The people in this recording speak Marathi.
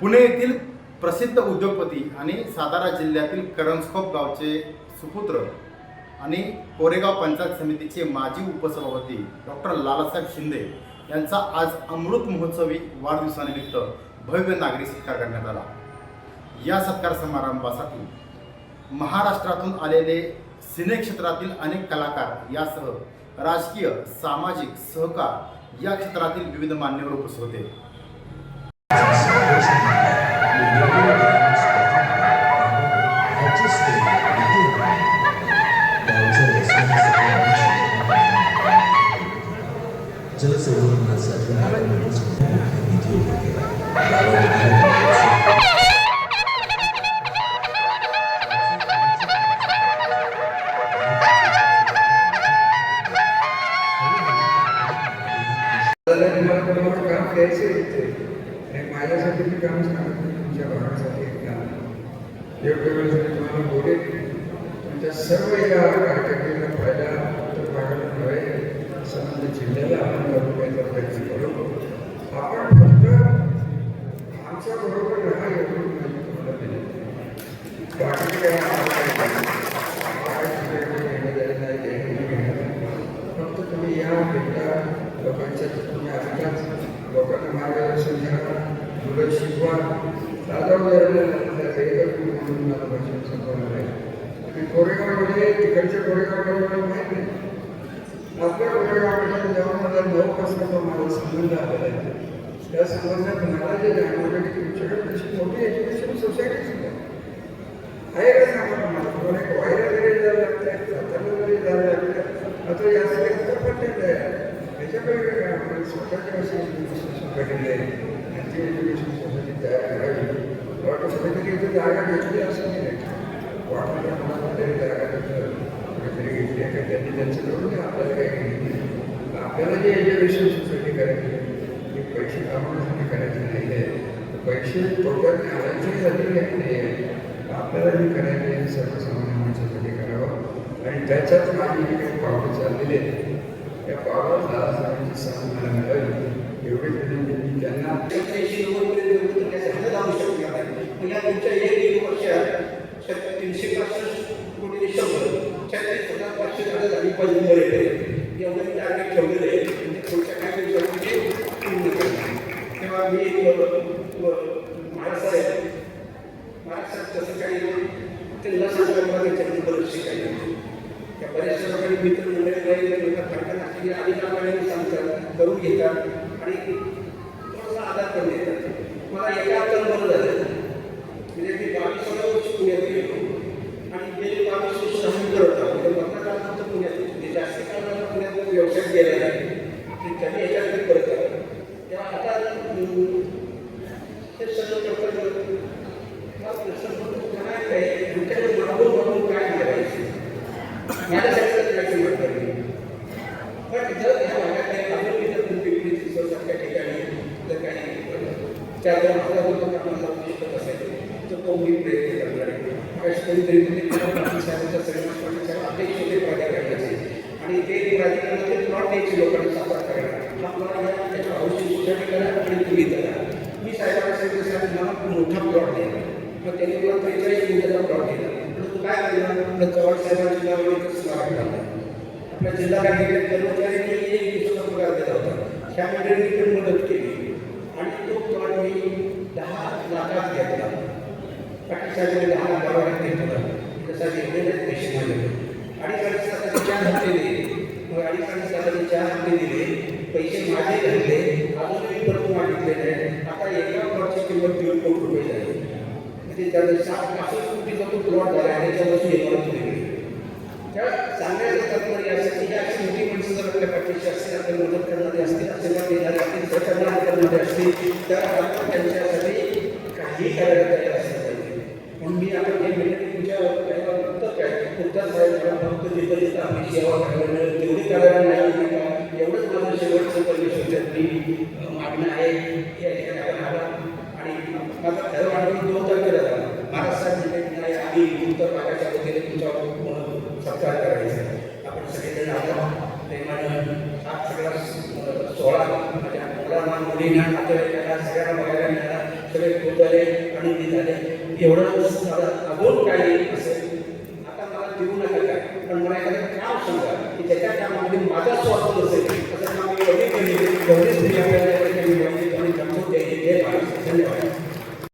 पुणे येथील प्रसिद्ध उद्योगपती आणि सातारा जिल्ह्यातील करंजखोप गावचे सुपुत्र आणि कोरेगाव पंचायत समितीचे माजी उपसभापती डॉक्टर लालासाहेब शिंदे यांचा आज अमृत महोत्सवी वाढदिवसानिमित्त भव्य नागरी सत्कार करण्यात आला. या सत्कार समारंभासाठी महाराष्ट्रातून आलेले सिने क्षेत्रातील अनेक कलाकार यासह राजकीय सामाजिक सहकार या क्षेत्रातील विविध मान्यवर उपस्थित होते. दादा तुम्हाला कोणावर काम द्यायचे होते आणि माझ्यासाठी मी काम सांगत नाही तुमच्या भागासाठी एक काम योग्य वेळेसाठी तुम्हाला बोलेल तुमच्या सर्व या कारकिर्दीला फ़ायदा भागाला मुलं शिकवा दादा एकच म्हणून मला भाषण संपवणार आहे आणि कोरेगावमध्ये तिकडच्या कोरेगावमध्ये मला माहीत नाही. आपल्या कोरेगावमध्ये जेव्हा मला नऊ माझा संबंध आलेला आहे त्या संबंधात मला जे जाणवलं की तुमच्याकडे तशी मोठी एज्युकेशन सोसायटी सुद्धा आहे. का सांगा मला तुम्हाला एक जरी जायला लागतं सातारा जरी जायला लागतं आता यासाठी आहे. त्याच्याकडे काय स्वतःच्या अशी सोसायटी आहे? आणि एज्युकेशन सोसायटी तयार करावी वाटतं कुठेतरी इथे जागा घेतली असं नाही वाटलं कोणाला जागा कुठेतरी घेतली आहे का त्यांनी त्यांचं करून आपल्याला काही नाही. आपल्याला जे एज्युकेशन सोसायटी करायची ते पैसे कामासाठी करायचे नाही आहे पैसे तोट्यात नाही आहे आपल्याला जे करायचं आहे सर्वसामान्य माणसासाठी करावं आणि त्याच्यात माझी जी काही पावलं चाललेली आहेत त्या पावलं दादासाहेबांची साथ मला एवढी नव्वदपर्यंत तर काय झालं जाऊ शकणार नाही पण या तुमच्या एक दीड वर्षात शत- तीनशे पासष्ट कोटी शंभर छत्तीस हजार पाचशे झाडं झाली पंधरा मी टार्गेट ठेवलेले म्हणजे पुढच्या काही दिवसामध्ये पूर्ण करणार तेव्हा मी अ, अ, महाराष्ट्रात महाराष्ट्रात जसं ते लस बरंच शिकायला त्या बऱ्याचशा लोकांनी मित्र राहिले लोक सांगताना की सांगतात करून घेतात आणि केलेला आहे की त्यांनी याच्याकडे करत तेव्हा आता अं, हे सगळं प्रकल्प काय काय माझ्यासाठी पण जर ह्या भागात ठिकाणी जर काही त्या आपला होतो असेल तर तो मी प्रयत्न करणार आहे. कधीतरी तुम्ही साहेबांच्या प्राधिकरणाचे आणि ते प्राधिकरणाचे प्लॉट लोकांनी साकार करायला हा प्लॉट घ्या त्याच्या औषधी करा आणि तुम्ही करा. मी साहेबांना सांगितलं साहेब मला मोठा प्लॉट द्या मग त्यांनी मला त्रेचाळीस गुंठ्याचा प्लॉट दिला म्हणलं काय केलं? म्हणलं चव्हाण साहेबांची नाव एकच स्मारक टाकलं आपल्या जिल्हा बँकेच्या कर्मचाऱ्यांनी एक दिवसाचा पगार दिला होता. ह्या मंडळींनी पण मदत केली. आणि तो प्लॉट मी दहा लाखात घेतला. पाटील साहेबांनी दहा लाखावर घेतला. त्यासाठी एवढे पैसे माझे आणि अडीच लाखाचे चार हप्ते दिले मग चार दिले पैसे माझे घातले अजूनही परत मागितले आता एका प्लॉटची किंमत दीड कोटी रुपये झाली म्हणजे त्याला सात पासष्ट कोटीचा तो प्लॉट झाला आहे त्याच्यापासून इमारत वेगळी त्या सांगायचं तात्पर्य असं की मोठी माणसं जर आपल्या पाठीशी असतील आपल्याला मदत करणारे असतील आशीर्वाद देणारे असतील सहकार्य करणारे असतील तर आपण त्यांच्यासाठी काही करायला तयार असलं पाहिजे. म्हणून मी आता हे म्हणजे तुमच्या उत्तर फक्त काय उत्तर साहेब फक्त जिथं आम्ही सेवा करायला तेवढी करायला नाही का एवढंच माझं शेवटचं परमेश्वरच्यातली मागणं आहे की आणि माझा खरं वाटतं दोन तारखेला झाला महाराष्ट्रात जिथे नाही उत्तर भागाच्या वतीने तुमचा सत्कार करायचा? आपण सगळेजण आलो. प्रेमानं हा सगळा अं, माझ्या मुलांना मुलींना नातेवाईकांना सगळ्यांना बघायला मिळाला. सगळे खूप झाले आणि झाले एवढं झालं. अजून काही असेल आता मला देऊ नका काय पण मला एखादं काम सांगा की त्याच्या कामामध्ये माझा स्वार्थ नसेल असं एवढी केली. एवढी स्त्री आपल्याला.